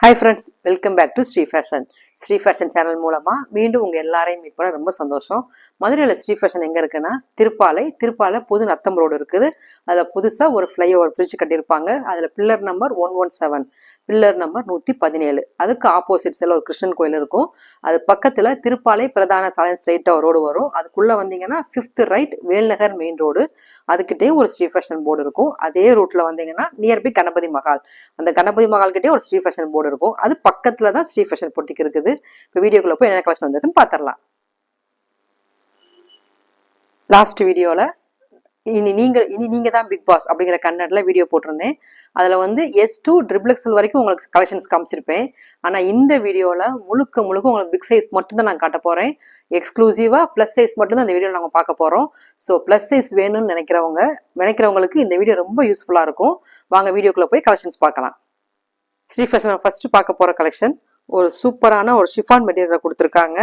Hi friends welcome back to Sri fashion Sri fashion channel மூலமாக மீண்டும் உங்கள் எல்லாரையும் மீட் பண்ண ரொம்ப சந்தோஷம். மதுரையில் ஸ்ரீ ஃபேஷன் எங்கே இருக்குன்னா திருப்பாலை. திருப்பாலை புது நத்தம் ரோடு இருக்குது. அதில் புதுசாக ஒரு ஃப்ளைஓவர் பிரிட்ஜ் கட்டியிருப்பாங்க. அதில் pillar number one one seven. Pillar number நூற்றி பதினேழு அதுக்கு ஆப்போசிட் சைடில் ஒரு கிருஷ்ணன் கோயில் இருக்கும். அது பக்கத்தில் திருப்பாலை பிரதான சாலை ஸ்ட்ரெயிட்டாக ரோடு வரும். அதுக்குள்ளே வந்தீங்கன்னா fifth right Velnagar main road அதுக்கிட்டே ஒரு ஸ்ரீ ஃபேஷன் போர்டு இருக்கும். அதே ரூட்டில் வந்தீங்கன்னா நியர்பை கணபதி மகால் அந்த கணபதி மகால் கிட்டே ஒரு ஸ்ரீ ஃபேஷன் போர்டு இருக்கும். அது பக்கத்தில் தான் ஸ்ரீ ஃபேஷன் பொட்டிக்கு இருக்குது. இப்போ வீடியோக்குள்ளே போய் என்ன கலெக்ஷன் வந்திருக்குன்னு பார்த்துடலாம் லாஸ்ட் வீடியோவில் இனி நீங்கள் இனி நீங்கள் தான் பிக் பாஸ் அப்படிங்கிற கன்னடில் வீடியோ போட்டிருந்தேன். அதில் வந்து எஸ் டூ ட்ரிபிள்எக்ஸல் வரைக்கும் உங்களுக்கு கலெக்ஷன்ஸ் காமிச்சிருப்பேன். ஆனால் இந்த வீடியோவில் முழுக்க முழுக்க உங்களுக்கு பிக் சைஸ் மட்டும்தான் நான் காட்ட போகிறேன் எக்ஸ்க்ளூசிவாக ப்ளஸ் சைஸ் மட்டும்தான் இந்த வீடியோவில் நாங்கள் பார்க்க போகிறோம் ஸோ ப்ளஸ் சைஸ் வேணும்னு நினைக்கிறவங்க நினைக்கிறவங்களுக்கு இந்த வீடியோ ரொம்ப யூஸ்ஃபுல்லாக இருக்கும். வாங்க வீடியோக்குள்ளே போய் கலெக்ஷன்ஸ் பார்க்கலாம். ஸ்ரீ ஃபேஷன் ஃபஸ்ட்டு பார்க்க போகிற கலெக்ஷன் ஒரு சூப்பரான ஒரு ஷிஃபான் மெட்டீரியலை கொடுத்துருக்காங்க.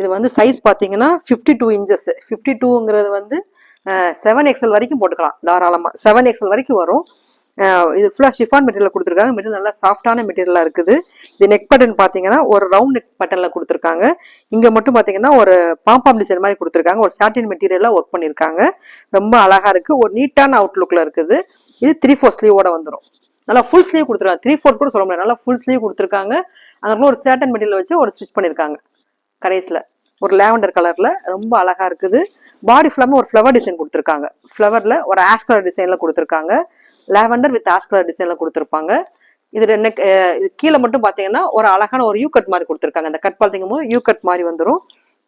இது வந்து சைஸ் பார்த்தீங்கன்னா ஃபிஃப்டி டூ இன்ச்சஸ் ஃபிஃப்டி டூங்கிறது வந்து செவன் எக்ஸல் வரைக்கும் போட்டுக்கலாம் தாராளமாக செவன் எக்ஸல் வரைக்கும் வரும். இது ஃபுல்லாக ஷிஃபான் மெட்டீரியல் கொடுத்துருக்காங்க. மெட்டீரியல் நல்லா சாஃப்டான மெட்டீரியலாக இருக்குது. இது நெக் பட்டன் பார்த்தீங்கன்னா ஒரு ரவுண்ட் நெக் பட்டனில் கொடுத்துருக்காங்க. இங்கே மட்டும் பார்த்தீங்கன்னா ஒரு பாம்பாம் டிசைன் மாதிரி கொடுத்துருக்காங்க. ஒரு சாட்டின் மெட்டீரியலாக ஒர்க் பண்ணியிருக்காங்க. ரொம்ப அழகாக இருக்குது ஒரு நீட்டான அவுட்லுக்கில் இருக்குது. இது த்ரீ ஃபோர் ஸ்லீவோட வந்துடும் நல்லா ஃபுல் ஸ்லீவ் கொடுத்துருக்காங்க. த்ரீ ஃபோர்த் கூட சொல்ல முடியாது. நல்லா ஃபுல் ஸ்லீவ் கொடுத்துருக்காங்க. அதுக்கப்புறம் ஒரு சேட்டன் மெட்டீரியல் வச்சு ஒரு ஸ்டிச் பண்ணியிருக்காங்க. கடைசியில் ஒரு லேவண்டர் கலரில் ரொம்ப அழகாக இருக்குது. பாடி ஃபுல்லாமே ஒரு ஃப்ளவர் டிசைன் கொடுத்துருக்காங்க. ஃப்ளவரில் ஒரு ஆஷ் கலர் டிசைனில் கொடுத்துருக்காங்க. லேவண்டர் வித் ஆஷ் கலர் டிசைனில் கொடுத்துருப்பாங்க. இது நெக் இது கீழே மட்டும் பார்த்தீங்கன்னா ஒரு அழகான ஒரு யூ கட் மாதிரி கொடுத்துருக்காங்க. அந்த கட் பார்த்தீங்கும் போது யூ கட் மாதிரி வந்துடும்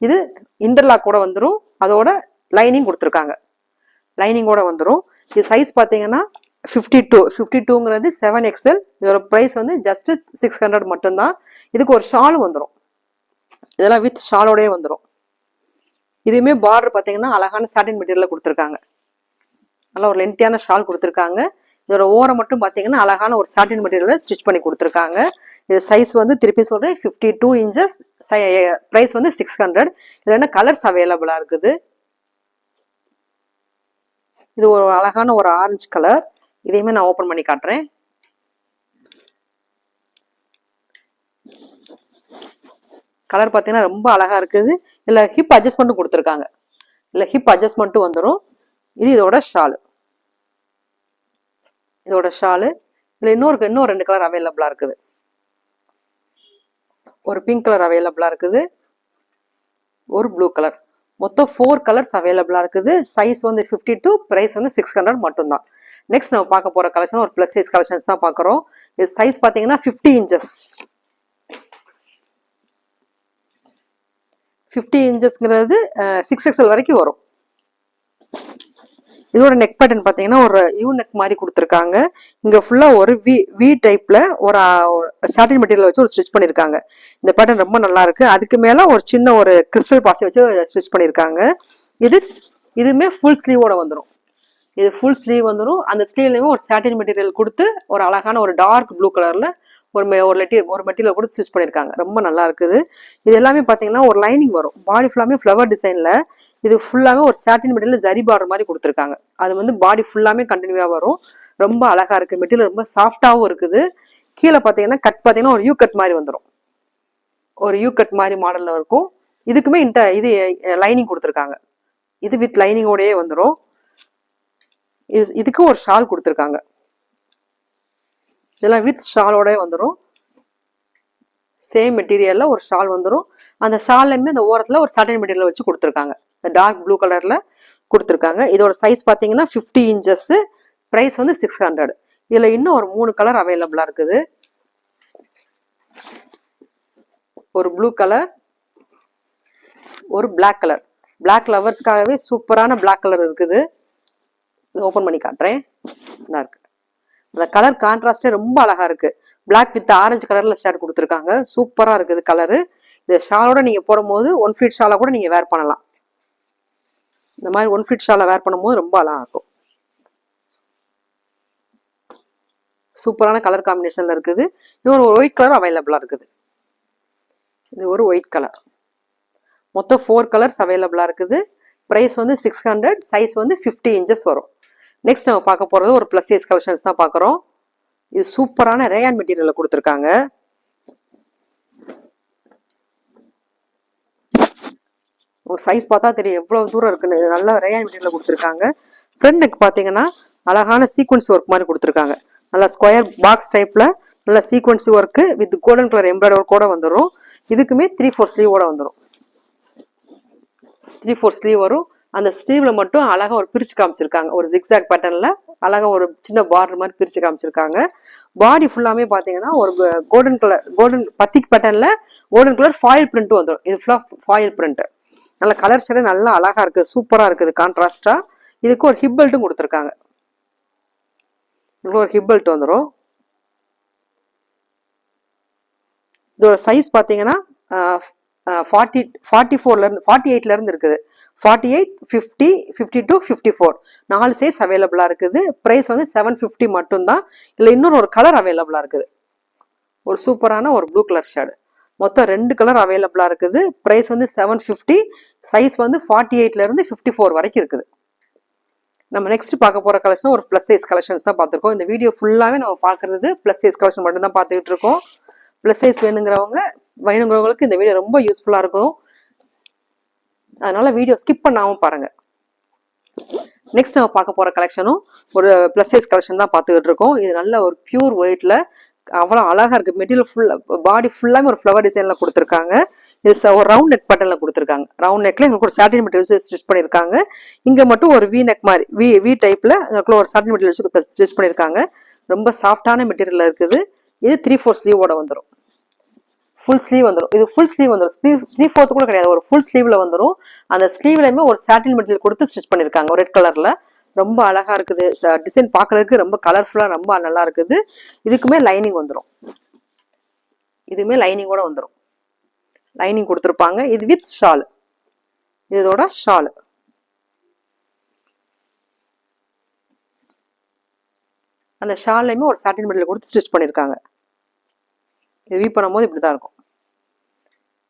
இது இன்டர்லாக் கூட வந்துடும் அதோட லைனிங் கொடுத்துருக்காங்க. லைனிங்கோட வந்துடும் இது சைஸ் பார்த்தீங்கன்னா ஃபிஃப்டி டூ ஃபிஃப்டி டூங்கிறது செவன் எக்ஸல் இதோட ப்ரைஸ் வந்து ஜஸ்ட்டு சிக்ஸ் ஹண்ட்ரட் மட்டும்தான். இதுக்கு ஒரு ஷாலும் வந்துடும் இதெல்லாம் வித் ஷாலோடயே வந்துடும் இதுவுமே பார்டர் பார்த்தீங்கன்னா அழகான சாட்டின் மெட்டீரியலில் கொடுத்துருக்காங்க. நல்லா ஒரு லென்த்தியான ஷால் கொடுத்துருக்காங்க. இதோட ஓரம் மட்டும் பார்த்தீங்கன்னா அழகான ஒரு சாட்டின் மெட்டீரியலில் ஸ்டிச் பண்ணி கொடுத்துருக்காங்க. இது சைஸ் வந்து திருப்பி சொல்கிறேன் ஃபிஃப்டி டூ இன்ச்சஸ் ப்ரைஸ் வந்து சிக்ஸ் ஹண்ட்ரட் இதில் என்ன கலர்ஸ் அவைலபிளாக இருக்குது? இது ஒரு அழகான ஒரு ஆரஞ்சு கலர் இதையுமே நான் ஓப்பன் பண்ணி காட்டுறேன். கலர் பார்த்தீங்கன்னா ரொம்ப அழகாக இருக்குது. இல்லை ஹிப் அட்ஜஸ்ட்மெண்ட்டும் கொடுத்துருக்காங்க. இல்லை ஹிப் அட்ஜஸ்ட்மெண்ட்டும் வந்துடும் இது இதோட ஷாலு இதோட ஷாலு இதில் இன்னொரு இன்னும் ரெண்டு கலர் அவைலபிளாக இருக்குது. ஒரு பிங்க் கலர் அவைலபிளாக இருக்குது. ஒரு ப்ளூ கலர் மொத்தம் ஃபோர் கலர்ஸ் அவைலபிளாக இருக்குது. சைஸ் வந்து ஃபிஃப்டி டூ ப்ரைஸ் வந்து சிக்ஸ் ஹண்ட்ரட் மட்டும்தான். நெக்ஸ்ட் நம்ம பார்க்க போகிற கலெக்ஷன் ஒரு ப்ளஸ் சைஸ் கலெக்ஷன்ஸ் தான் பார்க்குறோம். இது சைஸ் பார்த்தீங்கன்னா ஃபிஃப்டி இன்ச்சஸ் ஃபிஃப்டி இன்ச்சஸ்ங்கிறது சிக்ஸ் எக்ஸல் வரைக்கும் வரும். இதோட நெக் பேட்டர்ன் பார்த்தீங்கன்னா ஒரு யூ நெக் மாதிரி கொடுத்துருக்காங்க. இங்கே ஃபுல்லாக ஒரு வி வி டைப்பில் ஒரு சாட்டின் மெட்டீரியல் வச்சு ஒரு ஸ்டிச் பண்ணியிருக்காங்க இந்த பேட்டர்ன் ரொம்ப நல்லா இருக்கு. அதுக்கு மேலே ஒரு சின்ன ஒரு கிறிஸ்டல் பாசி வச்சு ஸ்டிச் பண்ணியிருக்காங்க இது இதுவுமே ஃபுல் ஸ்லீவோட வந்துடும் இது ஃபுல் ஸ்லீவ் வந்துடும் அந்த ஸ்லீவ்லையுமே ஒரு சாட்டின் மெட்டீரியல் கொடுத்து ஒரு அழகான ஒரு டார்க் ப்ளூ கலரில் ஒரு மெ ஒரு லெட்டி ஒரு மெட்டீரியல் கூட ஸ்டிச் பண்ணியிருக்காங்க ரொம்ப நல்லா இருக்குது. இது எல்லாமே பார்த்தீங்கன்னா ஒரு லைனிங் வரும். பாடி ஃபுல்லாமே ஃப்ளவர் டிசைனில் இது ஃபுல்லாகவே ஒரு சாட்டின் மெட்டீரியல் ஜரி பார்டர் மாதிரி கொடுத்துருக்காங்க. அது வந்து பாடி ஃபுல்லாமே கண்டினியூவாக வரும். ரொம்ப அழகாக இருக்குது மெட்டீரியல் ரொம்ப சாஃப்டாகவும் இருக்குது. கீழே பார்த்தீங்கன்னா கட் பார்த்தீங்கன்னா ஒரு யூ கட் மாதிரி வந்துடும் ஒரு யூ கட் மாதிரி மாடலில் இருக்கும். இதுக்குமே இந்த இது லைனிங் கொடுத்துருக்காங்க. இது வித் லைனிங்கோடயே வந்துடும் இது இதுக்கு ஒரு ஷால் கொடுத்துருக்காங்க. இதெல்லாம் வித் ஷாலோட வந்துடும் சேம் மெட்டீரியலில் ஒரு ஷால் வந்துடும் அந்த ஷால்லையுமே அந்த ஓரத்தில் ஒரு சட்டன் மெட்டீரியல் வச்சு கொடுத்துருக்காங்க. டார்க் ப்ளூ கலரில் கொடுத்துருக்காங்க. இதோட சைஸ் பார்த்தீங்கன்னா ஃபிஃப்டி இன்ச்சஸ்ஸு ப்ரைஸ் வந்து சிக்ஸ் ஹண்ட்ரட் இதில் இன்னும் ஒரு மூணு கலர் அவைலபிளாக இருக்குது. ஒரு ப்ளூ கலர் ஒரு பிளாக் கலர் பிளாக் லவர்ஸ்க்காகவே சூப்பரான பிளாக் கலர் இருக்குது. ஓப்பன் பண்ணி காட்டுறேன். நல்லா இருக்கு. அந்த கலர் கான்ட்ராஸ்டே ரொம்ப அழகா இருக்கு. பிளாக் வித் ஆரஞ்சு கலர்ல ஷர்ட் கொடுத்துருக்காங்க. சூப்பரா இருக்குது கலரு இந்த ஷாலோட நீங்க போடும்போது ஒன் ஃபீட் ஷாலை கூட நீங்க வேர் பண்ணலாம். இந்த மாதிரி ஒன் ஃபீட் ஷாலை வேர் பண்ணும்போது ரொம்ப அழகா இருக்கும். சூப்பரான கலர் காம்பினேஷன்ல இருக்குது. இன்னொரு ஒயிட் கலர் அவைலபிளா இருக்குது. இது ஒரு ஒயிட் கலர் மொத்தம் ஃபோர் கலர்ஸ் அவைலபிளா இருக்குது. ப்ரைஸ் வந்து சிக்ஸ் ஹண்ட்ரட் சைஸ் வந்து ஃபிஃப்டி இன்ச்சஸ் வரும். நெக்ஸ்ட் நம்ம பார்க்க போகிறது ஒரு ப்ளஸ் சைஸ் கலெக்ஷன்ஸ் தான் பார்க்குறோம். இது சூப்பரான ரேயான் மெட்டீரியலில் கொடுத்துருக்காங்க. சைஸ் பார்த்தா தெரியும் எவ்வளோ தூரம் இருக்குன்னு. நல்லா ரேயான் மெட்டீரியலில் கொடுத்துருக்காங்க. ஃப்ரண்ட் நெக் பார்த்தீங்கன்னா அழகான சீக்வன்ஸ் ஒர்க் மாதிரி கொடுத்துருக்காங்க. நல்லா ஸ்கொயர் பாக்ஸ் டைப்பில் நல்ல sequence work with golden colour embroider ஒர்க்கோட வந்துடும் இதுக்குமே த்ரீ ஃபோர் ஸ்லீவோட வந்துடும் த்ரீ ஃபோர் ஸ்லீவ் வரும். அந்த ஸ்லீவ்ல மட்டும் அழகாக ஒரு பிரிச்சு காமிச்சிருக்காங்க. ஒரு ஜிக்ஸாக் பட்டனில் அழகாக ஒரு சின்ன பார்டர் மாதிரி பிரிச்சு காமிச்சிருக்காங்க. பாடி ஃபுல்லாமே பாத்தீங்கன்னா ஒரு கோல்டன் கலர் கோல்டன் பத்திக் பேட்டர்ன்ல கோல்டன் கலர் ஃபாயில் பிரிண்ட் வந்துடும் இது ஃபுல்லா ஃபாயில் பிரிண்ட் நல்ல கலர் ஷேடு நல்லா அழகா இருக்கு. சூப்பரா இருக்குது கான்ட்ராஸ்டா இதுக்கு ஒரு ஹிப் பெல்ட்டும் கொடுத்துருக்காங்க. இவ்வளோ ஒரு ஹிப் பெல்ட் வந்துடும் இதோட சைஸ் பார்த்தீங்கன்னா ஃபார்ட்டி ஃபார்ட்டி ஃபோர்லேருந்து ஃபார்ட்டி எயிட்லேருந்து இருக்குது forty eight fifty fifty two fifty four நாலு சைஸ் அவைலபிளாக இருக்குது. ப்ரைஸ் வந்து செவன் ஃபிஃப்டி மட்டும்தான். இதில் இன்னொரு ஒரு கலர் அவைலபிளாக இருக்குது. ஒரு சூப்பரான ஒரு ப்ளூ கலர் ஷேடு மொத்தம் ரெண்டு கலர் அவைலபிளாக இருக்குது. ப்ரைஸ் வந்து செவன் ஃபிஃப்டி சைஸ் வந்து ஃபார்ட்டி எயிட்லேருந்து ஃபிஃப்டி ஃபோர் வரைக்கும் இருக்குது. நம்ம நெக்ஸ்ட் பார்க்க போகிற கலெக்ஷன் ஒரு ப்ளஸ் சைஸ் கலெக்ஷன்ஸ் தான் பார்த்துருக்கோம். இந்த வீடியோ ஃபுல்லாகவே நம்ம பார்க்குறது ப்ளஸ் சைஸ் கலெக்ஷன் மட்டும் தான் பார்த்துக்கிட்டு இருக்கோம். ப்ளஸ் சைஸ் வேணுங்கிறவங்க வேணுங்கிறவங்களுக்கு இந்த வீடியோ ரொம்ப யூஸ்ஃபுல்லாக இருக்கும். அதனால் வீடியோ ஸ்கிப் பண்ணாமல் பாருங்கள் நெக்ஸ்ட் நம்ம பார்க்க போகிற கலெக்ஷனும் ஒரு ப்ளஸ் சைஸ் கலெக்ஷன் தான் பார்த்துக்கிட்டு இருக்கோம். இது நல்ல ஒரு பியூர் ஒயிட்டில் அவ்வளோ அழகாக இருக்குது மெட்டீரியல் ஃபுல் பாடி ஃபுல்லாமே ஒரு ஃப்ளவர் டிசைனில் கொடுத்துருக்காங்க. இது ச- ஒரு ரவுண்ட் நெக் பட்டனில் கொடுத்துருக்காங்க. ரவுண்ட் நெக்கில் எங்களுக்கு ஒரு சாட்டின் மெட்டீரியல் ஸ்டிச் பண்ணியிருக்காங்க இங்கே மட்டும் ஒரு வி நெக் மாதிரி வி வி டைப்பில் எங்களுக்குள்ள ஒரு சாட்டின் மெட்டீரியல் ஸ்டிச் பண்ணியிருக்காங்க ரொம்ப சாஃப்டான மெட்டீரியல் இருக்குது. இது த்ரீ ஃபோர் ஸ்லீவோட வந்துடும் ஃபுல் ஸ்லீவ் வந்துடும் இது ஃபுல் ஸ்லீவ் வந்துடும் ஸ்லீவ் த்ரீ ஃபோர்த்து கூட கிடையாது. ஒரு ஃபுல் ஸ்லீவில் வந்துடும் அந்த ஸ்லீவ்லையுமே ஒரு சாட்டில் மெட்டீரியல் கொடுத்து ஸ்டிச் பண்ணியிருக்காங்க ரெட் கலரில் ரொம்ப அழகாக இருக்குது. டிசைன் பார்க்குறதுக்கு ரொம்ப கலர்ஃபுல்லாக ரொம்ப நல்லா இருக்குது. இதுக்குமே லைனிங் வந்துடும் இதுவுமே லைனிங்கோட வந்துடும் லைனிங் கொடுத்துருப்பாங்க. இது வித் ஷால் இதோட ஷால் அந்த ஷால்லையுமே ஒரு சாட்டின் மெட்டில் கொடுத்து ஸ்டிச் பண்ணியிருக்காங்க இது வீ பண்ணும்போது இப்படி தான் இருக்கும்.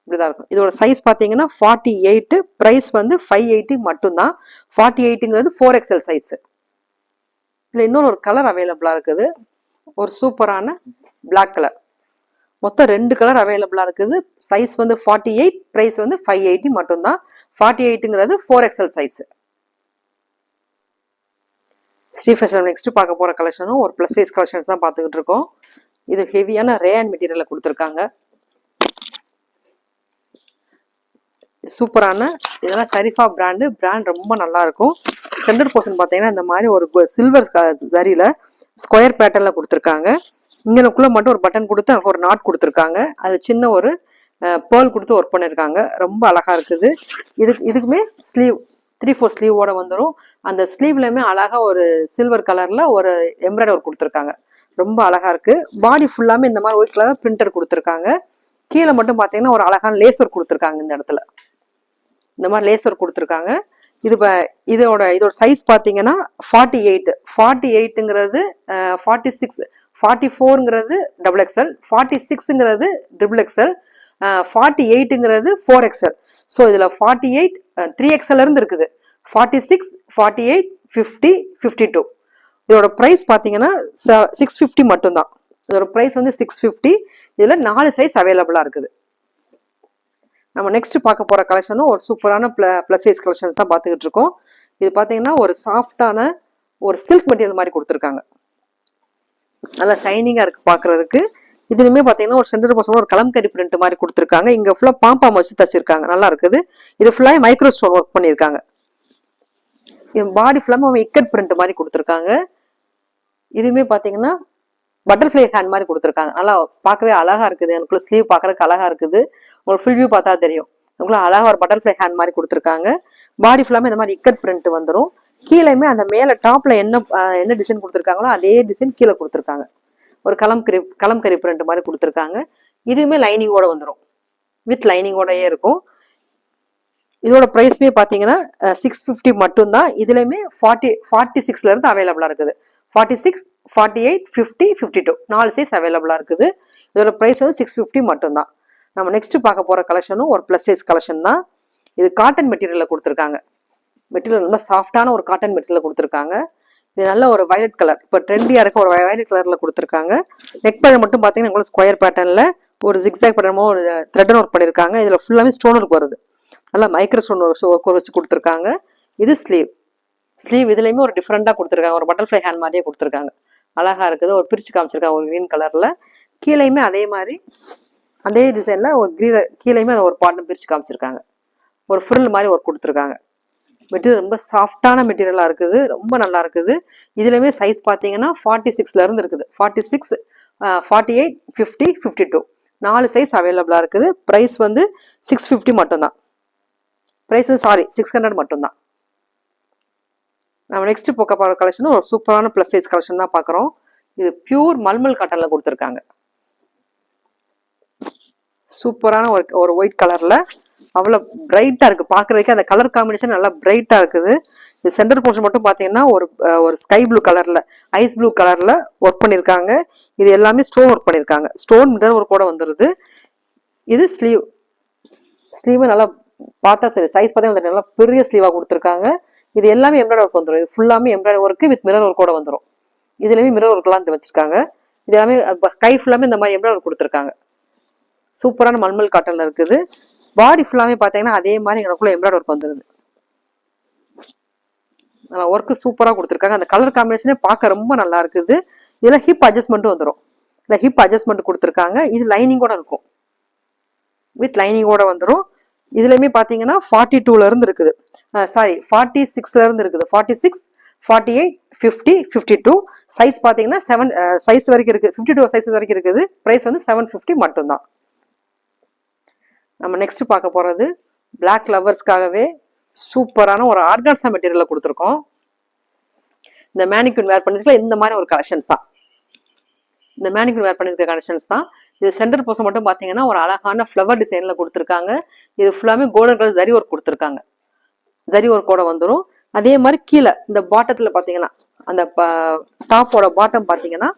இப்படி தான் இருக்கும். இதோட சைஸ் பார்த்தீங்கன்னா ஃபார்ட்டி எயிட்டு ப்ரைஸ் வந்து ஃபைவ் எயிட்டி மட்டும்தான். ஃபார்ட்டி எயிட்டுங்கிறது ஃபோர் எக்ஸல் சைஸு இதில் இன்னொரு ஒரு கலர் அவைலபிளாக இருக்குது. ஒரு சூப்பரான பிளாக் கலர் மொத்தம் ரெண்டு கலர் அவைலபிளாக இருக்குது. சைஸ் வந்து ஃபார்ட்டி எயிட் ப்ரைஸ் வந்து ஃபைவ் எயிட்டி மட்டும்தான். Forty எயிட்டுங்கிறது four XL size Sri fashion next பார்க்க போகிற கலெக்ஷனும் ஒரு ப்ளஸ் சைஸ் கலெக்ஷன்ஸ் தான் பார்த்துக்கிட்டு இருக்கோம் இது ஹெவியான ரேயன் மெட்டீரியலில் கொடுத்துருக்காங்க. சூப்பரான இதெல்லாம் சரிஃபா பிராண்டு பிராண்ட் ரொம்ப நல்லாயிருக்கும். ஹண்ட்ரட் சென்டர் போர்ஷன் பார்த்தீங்கன்னா இந்த மாதிரி ஒரு சில்வர் சரியில் ஸ்கொயர் பேட்டர்னில் கொடுத்துருக்காங்க. இங்கனக்குள்ளே மட்டும் ஒரு பட்டன் கொடுத்து ஒரு நாட் கொடுத்துருக்காங்க. அது சின்ன ஒரு பேர்ல் கொடுத்து ஒர்க் பண்ணியிருக்காங்க ரொம்ப அழகாக இருக்குது. இதுக்கு இதுக்குமே ஸ்லீவ் த்ரீ ஃபோர் ஸ்லீவோட வந்துடும் அந்த ஸ்லீவ்லையுமே அழகாக ஒரு சில்வர் கலரில் ஒரு எம்ப்ராய்டர் ஒர்க் கொடுத்துருக்காங்க. ரொம்ப அழகாக இருக்குது பாடி ஃபுல்லாமே இந்த மாதிரி ஒயிட் கலர் பிரிண்டர் கொடுத்துருக்காங்க. கீழே மட்டும் பார்த்தீங்கன்னா ஒரு அழகான லேஸ் ஒர்க் கொடுத்துருக்காங்க இந்த இடத்துல. இந்த மாதிரி லேசர் கொடுத்துருக்காங்க. இது இப்போ இதோட இதோட சைஸ் பார்த்தீங்கன்னா ஃபார்ட்டி எயிட் ஃபார்ட்டி எயிட்டுங்கிறது ஃபார்ட்டி சிக்ஸ் ஃபார்ட்டி ஃபோருங்கிறது டபுள் எக்ஸ்எல் ஃபார்ட்டி சிக்ஸுங்கிறது ட்ரிபிள் எக்ஸ்எல் ஃபார்ட்டி எயிட்டுங்கிறது ஃபோர் எக்ஸ்எல் ஸோ இதில் ஃபார்ட்டி எயிட் த்ரீ இருந்து இருக்குது. Forty six forty eight fifty fifty two இதோட ப்ரைஸ் பார்த்தீங்கன்னா சிக்ஸ் ஃபிஃப்டி மட்டும்தான். இதோட ப்ரைஸ் வந்து சிக்ஸ் ஃபிஃப்டி இதில் நாலு சைஸ் அவைலபிளாக இருக்குது. நம்ம நெக்ஸ்ட் பார்க்க போகிற கலெக்ஷனும் ஒரு சூப்பரான ப்ள ப்ளஸ் சைஸ் கலெக்ஷன் தான் பார்த்துக்கிட்டு இருக்கோம். இது பார்த்தீங்கன்னா ஒரு சாஃப்டான ஒரு சில்க் மெட்டீரியல் மாதிரி கொடுத்துருக்காங்க. நல்லா ஷைனிங்காக இருக்குது பார்க்குறதுக்கு இதுலையுமே பார்த்தீங்கன்னா ஒரு சென்டர் பர்சன் ஒரு கலம்கரி பிரிண்ட் மாதிரி கொடுத்துருக்காங்க. இங்கே ஃபுல்லாக பாம்பாம் வச்சு தச்சிருக்காங்க. நல்லா இருக்குது. இது ஃபுல்லாக மைக்ரோ ஸ்டோன் ஒர்க் பண்ணியிருக்காங்க இது பாடி அவங்க இக்கட் பிரிண்ட் மாதிரி கொடுத்துருக்காங்க. இதுவுமே பார்த்தீங்கன்னா பட்டர்ஃப்ளை ஹேண்ட் மாதிரி கொடுத்துருக்காங்க. நல்லா பார்க்கவே அழகாக இருக்குது. எனக்குள்ள ஸ்லீவ் பார்க்குறதுக்கு அழகாக இருக்குது. உங்களுக்கு ஃபுல் வியூ பார்த்தா தெரியும். எனக்குள்ள அழகாக ஒரு பட்டர்ஃப்ளை ஹேண்ட் மாதிரி கொடுத்துருக்காங்க. பாடி ஃபுல்லாமே இந்த மாதிரி இக்கட் பிரிண்ட் வந்துடும் கீழேயுமே அந்த மேலே டாப்பில் என்ன என்ன டிசைன் கொடுத்துருக்காங்களோ அதே டிசைன் கீழே கொடுத்துருக்காங்க. ஒரு கலம்கரி கலம்கரி பிரிண்ட் மாதிரி கொடுத்துருக்காங்க. இதுவுமே லைனிங்கோட வந்துடும் வித் லைனிங்கோடயே இருக்கும். இதோட ப்ரைஸ்மே பார்த்தீங்கன்னா சிக்ஸ் ஃபிஃப்டி மட்டும்தான். இதுலேயுமே ஃபார்ட்டி ஃபார்ட்டி சிக்ஸ்லேருந்து அவைலபிளாக இருக்குது forty six forty eight fifty fifty two நாலு சைஸ் அவைலபிளாக இருக்குது. இதோட ப்ரைஸ் வந்து சிக்ஸ் ஃபிஃப்டி மட்டும்தான். நம்ம நெக்ஸ்ட் பார்க்க போகிற கலெக்ஷனும் ஒரு ப்ளஸ் சைஸ் கலெக்ஷன் தான். இது காட்டன் மெட்டீரியலில் கொடுத்துருக்காங்க. மெட்டீரியல் ரொம்ப சாஃப்டான ஒரு காட்டன் மெட்டீரியல் கொடுத்துருக்காங்க. இது நல்ல ஒரு வயலட் கலர் இப்போ ட்ரெண்டியாக இருக்க ஒரு வயலட் கலரில் கொடுத்துருக்காங்க. நெக் பேண்ட் மட்டும் பார்த்தீங்கன்னா உங்களுக்கு ஸ்கொயர் பேட்டர்னில் ஒரு ஜிக்ஸாக் பேட்டர்மோ ஒரு த்ரெட் ஒர்க் பண்ணியிருக்காங்க இதில் ஃபுல்லாகவே ஸ்டோன் ஒர்க் வருது. நல்லா மைக்ரோ ஸ்டோன் ஒர்க் வச்சு கொடுத்துருக்காங்க. இது ஸ்லீவ் ஸ்லீவ் இதுலேயுமே ஒரு டிஃப்ரெண்ட்டாக கொடுத்துருக்காங்க. ஒரு பட்டர்ஃப்ளை ஹேண்ட் மாதிரியே கொடுத்துருக்காங்க. அழகாக இருக்குது. ஒரு பிரித்து காமிச்சிருக்காங்க ஒரு க்ரீன் கலரில் கீழேயுமே அதே மாதிரி அதே டிசைனில் ஒரு க்ரீன் கீழேயுமே ஒரு பாட்டம் பிரித்து காமிச்சிருக்காங்க. ஒரு ஃப்ரில் மாதிரி ஒர்க் கொடுத்துருக்காங்க. மெட்டீரியல் ரொம்ப சாஃப்டான மெட்டீரியலாக இருக்குது. ரொம்ப நல்லா இருக்குது. இதுலேயுமே சைஸ் பார்த்தீங்கன்னா ஃபார்ட்டி சிக்ஸ்லேருந்து இருக்குது. Forty six forty eight fifty fifty two நாலு சைஸ் அவைலபிளாக இருக்குது. ப்ரைஸ் வந்து சிக்ஸ் ஃபிஃப்டி மட்டும்தான். ப்ரைஸ் சாரி சிக்ஸ் ஹண்ட்ரட் மட்டும்தான். நம்ம நெக்ஸ்ட் போக்க போகிற கலெக்ஷன் ஒரு சூப்பரான ப்ளஸ் சைஸ் கலெக்ஷன் தான் பார்க்குறோம் இது பியூர் மல்மல் காட்டனில் கொடுத்துருக்காங்க. சூப்பரான ஒரு ஒரு ஒயிட் கலரில் அவ்வளோ பிரைட்டாக இருக்குது பார்க்குறதுக்கே அந்த கலர் காம்பினேஷன் நல்லா பிரைட்டாக இருக்குது. இது சென்டர் போர்ஷன் மட்டும் பார்த்தீங்கன்னா ஒரு ஒரு ஸ்கை ப்ளூ கலரில் ஐஸ் ப்ளூ கலரில் ஒர்க் பண்ணியிருக்காங்க இது எல்லாமே ஸ்டோன் ஒர்க் பண்ணியிருக்காங்க ஸ்டோன் மிடர் ஒர்க் கூட வந்துடுது இது ஸ்லீவ் ஸ்லீவ் நல்லா பார்த்தா தெரியும். சைஸ் பார்த்தீங்கன்னா நல்லா பெரிய ஸ்லீவாக கொடுத்துருக்காங்க. இது எல்லாமே எம்ப்ராய்டர் ஒர்க் வந்துடும் இது ஃபுல்லாமே எம்ப்ராய்டர் ஒர்க்கு வித் மிரர் ஒர்க்கோட வந்துடும் இதுலேயுமே மிரர் ஒர்க்லாம் இந்த வச்சுருக்காங்க. இது எல்லாமே கை ஃபுல்லாமே இந்த மாதிரி எம்ப்ராய்டரி கொடுத்துருக்காங்க. சூப்பரான மல்மல் காட்டனில் இருக்குது. பாடி ஃபுல்லாமே பார்த்தீங்கன்னா அதே மாதிரி எங்களுக்குள்ள எம்ப்ராய்டர் ஒர்க் வந்துடுது நல்லா ஒர்க்கு சூப்பராக கொடுத்துருக்காங்க. அந்த கலர் காம்பினேஷனே பார்க்க ரொம்ப நல்லா இருக்குது. இதில் ஹிப் அட்ஜஸ்ட்மெண்ட்டும் வந்துடும் இல்லை ஹிப் அட்ஜஸ்ட்மெண்ட் கொடுத்துருக்காங்க. இது லைனிங்கோட இருக்கும். வித் லைனிங்கோட வந்துடும் இதுலையுமே பார்த்தீங்கன்னா ஃபார்ட்டி டூலேருந்து இருக்குது. சாரி ஃபார்ட்டி சிக்ஸ்லேருந்து இருக்குது. Forty six forty eight fifty fifty two size பார்த்தீங்கன்னா செவன் சைஸ் வரைக்கும் இருக்குது ஃபிஃப்டி டூ சைஸ் வரைக்கும் இருக்குது. ப்ரைஸ் வந்து செவன் ஃபிஃப்டி மட்டும்தான். நம்ம நெக்ஸ்ட் பார்க்க போகிறது பிளாக் லவர்ஸ்க்காகவே சூப்பரான ஒரு ஆர்கான்ஸா மெட்டீரியலில் கொடுத்துருக்கோம். இந்த மேனிக்யூன் வேர் பண்ணிருக்கல இந்த மாதிரி ஒரு கலெக்ஷன்ஸ் தான். இந்த மேனிக்யூன் வேர் பண்ணிருக்க கலெக்ஷன்ஸ் தான். இது சென்டர் போர்ஷன் மட்டும் பார்த்தீங்கன்னா ஒரு அழகான ஃப்ளவர் டிசைனில் கொடுத்துருக்காங்க. இது ஃபுல்லாமே கோல்டன் கலர் ஜரி ஒர்க் கொடுத்துருக்காங்க. ஜரி ஒர்க்கோட வந்துடும் அதே மாதிரி கீழே இந்த பாட்டத்தில் பார்த்தீங்கன்னா அந்த டாப்போட பாட்டம் பார்த்தீங்கன்னா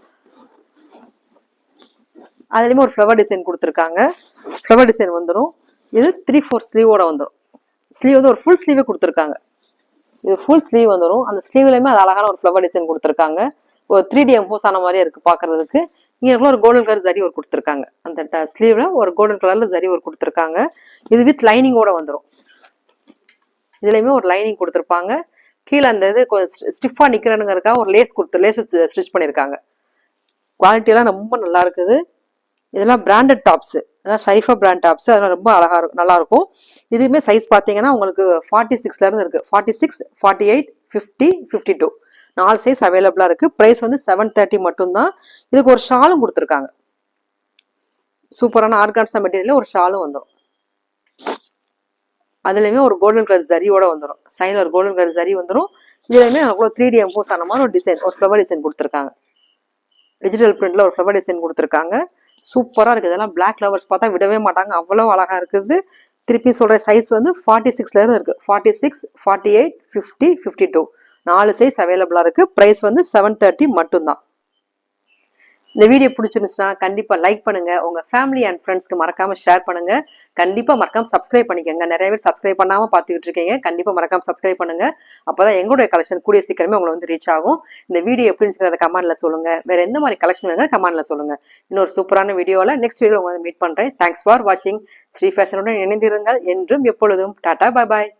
அதுலேயுமே ஒரு ஃப்ளவர் டிசைன் கொடுத்துருக்காங்க. ஃப்ளவர் டிசைன் வந்துடும் இது த்ரீ ஃபோர் ஸ்லீவோட வந்துடும் ஸ்லீவ் வந்து ஒரு ஃபுல் ஸ்லீவே கொடுத்துருக்காங்க. இது ஃபுல் ஸ்லீவ் வந்துடும் அந்த ஸ்லீவ்லையுமே அது அழகான ஒரு ஃப்ளவர் டிசைன் கொடுத்துருக்காங்க. ஒரு த்ரீ டி எம்போஸ் ஆன மாதிரியே இருக்குது பார்க்குறதுக்கு. இங்கே ஒரு கோல்டன் கலர் ஜரி ஒரு கொடுத்துருக்காங்க. அந்த ஸ்லீவில் ஒரு கோல்டன் கலரில் ஜரி ஒரு கொடுத்துருக்காங்க. இது வித் லைனிங்கோட வந்துடும் இதுலையுமே ஒரு லைனிங் கொடுத்துருப்பாங்க. கீழே அந்த இது கொஞ்சம் ஸ்டிஃபாக நிற்கிறனுங்கிறதுக்காக ஒரு லேஸ் கொடுத்து லேஸ் ஸ்டிச் பண்ணியிருக்காங்க குவாலிட்டியெல்லாம் ரொம்ப நல்லா இருக்குது. இதெல்லாம் பிராண்டட் டாப்ஸு அதான் ஷைஃபா பிராண்ட் டாப்ஸ் அதெல்லாம் ரொம்ப அழகாக இருக்கும். நல்லாயிருக்கும் இதுவுமே சைஸ் பார்த்தீங்கன்னா உங்களுக்கு ஃபார்ட்டி சிக்ஸ்லேருந்து இருக்குது forty six forty eight fifty fifty two நாலு சைஸ் அவைலபிளாக இருக்குது ப்ரைஸ் வந்து செவன் தேர்ட்டி மட்டும்தான். இதுக்கு ஒரு ஷாலும் கொடுத்துருக்காங்க. சூப்பரான ஆர்கான்ஸா மெட்டீரியலில் ஒரு ஷாலும் வந்துடும் அதுலேயுமே ஒரு கோல்டன் கலர் ஜரியோட வந்துடும் சைடில் ஒரு கோல்டன் கலர் ஜரி வந்துடும் இதுலேயுமே அவ்வளோ த்ரீ டி எம்போஸ் ஆன மாதிரி ஒரு டிசைன் ஒரு ஃப்ளவர் டிசைன் கொடுத்துருக்காங்க. டிஜிட்டல் பிரிண்டில் ஒரு ஃப்ளவர் டிசைன் கொடுத்துருக்காங்க. சூப்பராக இருக்குது இதெல்லாம் பிளாக் ஃப்ளவர்ஸ் பார்த்தா விடவே மாட்டாங்க. அவ்வளோ அழகாக இருக்குது. திருப்பி சொல்கிற சைஸ் வந்து ஃபார்ட்டி சிக்ஸ்லேருந்து இருக்குது forty six forty eight fifty fifty two நாலு சைஸ் அவைலபிளாக இருக்குது ப்ரைஸ் வந்து செவன் தேர்ட்டி மட்டும்தான். இந்த வீடியோ பிடிச்சிருந்துச்சுன்னா கண்டிப்பாக லைக் பண்ணுங்க. உங்கள் ஃபேமிலி அண்ட் ஃப்ரெண்ட்ஸ்க்கு மறக்காமல் ஷேர் பண்ணுங்க. கண்டிப்பாக மறக்காம சப்ஸ்கிரைப் பண்ணிக்கோங்க. நிறைய பேர் சப்ஸ்கிரைப் பண்ணாமல் பார்த்துக்கிட்டு இருக்கீங்க. கண்டிப்பாக மறக்காம சப்ஸ்கிரைப் பண்ணுங்க. அப்பதான் எங்களுடைய கலெக்ஷன் கூடிய சீக்கிரமே உங்களை வந்து ரீச் ஆகும். இந்த வீடியோ எப்படின்னு சொல்லி அதை கமெண்ட்டில் சொல்லுங்கள் வேறு எந்த மாதிரி கலெக்ஷன் வேணுங்க கமெண்ட்ல சொல்லுங்க. இன்னொரு சூப்பரான வீடியோவில் நெக்ஸ்ட் வீடியோ உங்களை மீட் பண்ணுறேன் தேங்க்ஸ் ஃபார் வாட்சிங் ஸ்ரீ ஃபேஷனுடன் இணைந்திருங்கள். என்றும் எப்பொழுதும். டாடா பாய் பாய்